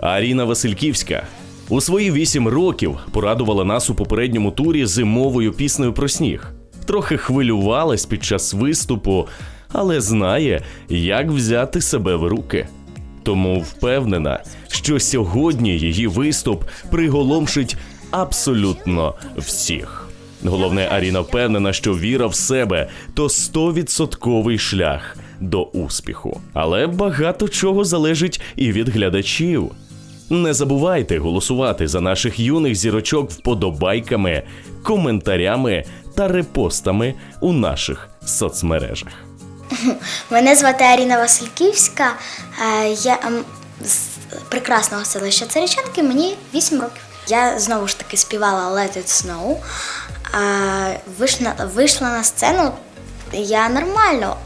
Аріна Васильківська у свої вісім років порадувала нас у попередньому турі зимовою піснею про сніг. Трохи хвилювалась під час виступу, але знає, як взяти себе в руки. Тому впевнена, що сьогодні її виступ приголомшить абсолютно всіх. Головне, Аріна впевнена, що віра в себе то стовідсотковий шлях до успіху. Але багато чого залежить і від глядачів. Не забувайте голосувати за наших юних зірочок вподобайками, коментарями та репостами у наших соцмережах. Мене звати Аріна Васильківська. Е, Я ем, з прекрасного селища Царичанки, мені 8 років. Я знову ж таки співала Let It Snow. Вийшла, вийшла на сцену. Я нормально.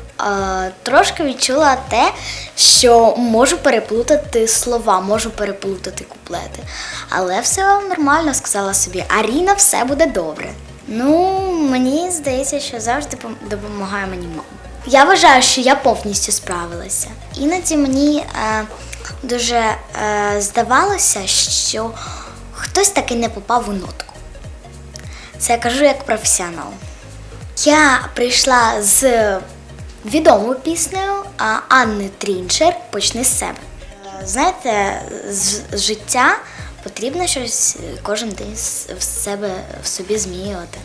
Трошки відчула те, що можу переплутати слова, можу переплутати куплети. Але все нормально сказала собі. Аріна, все буде добре. Ну, мені здається, що завжди допомагає мені мама. Я вважаю, що я повністю справилася. Іноді мені е, дуже е, здавалося, що хтось таки не попав у нотку. Це я кажу як професіонал. Я прийшла з відомою піснею Анни Трінчер Почни з себе. Е, Знаєте, з життя потрібно щось е, кожен день в себе в собі змінювати.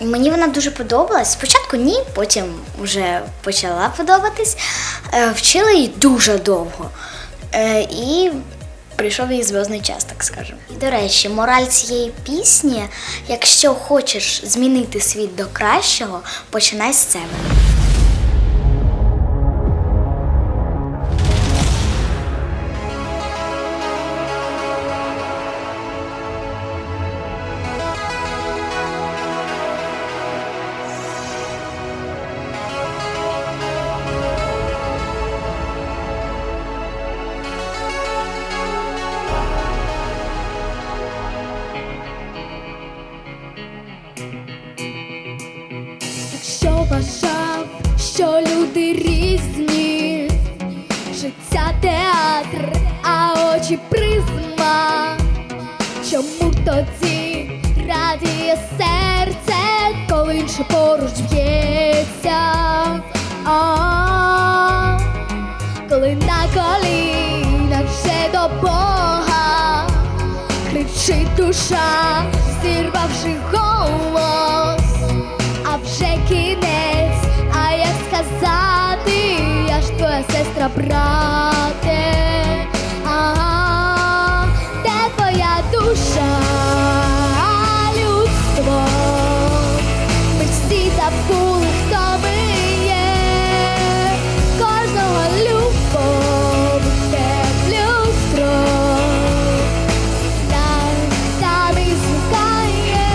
Мені вона дуже подобалась. Спочатку ні, потім вже почала подобатись. Е, Вчила її дуже довго. І прийшов її зв'язний час, так скажемо. І до речі, мораль цієї пісні: якщо хочеш змінити світ до кращого, починай з себе. Якщо вважав, що люди різні, життя театр, а очі призма. Чому тоді радіє серце, коли інше поруч б'ється? Коли на колінах вже до Бога кричить душа, брате, а де твоя душа, людство, ми всі забули, хто ми є, кожного любов, те люстро. Нам там і звикає,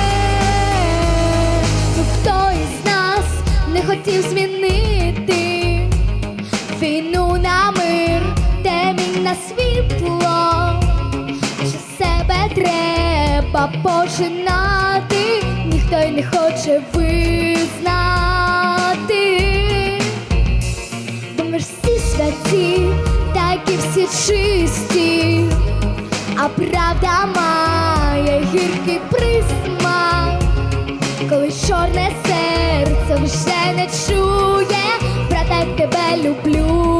ну хто із нас не хотів змінити? Мир, на світло, що себе треба починати, ніхто й не хоче визнати. Бо ми ж всі святі, так і всі чисті, а правда має гіркий присмак, коли чорне серце вже не чує, брата, тебе люблю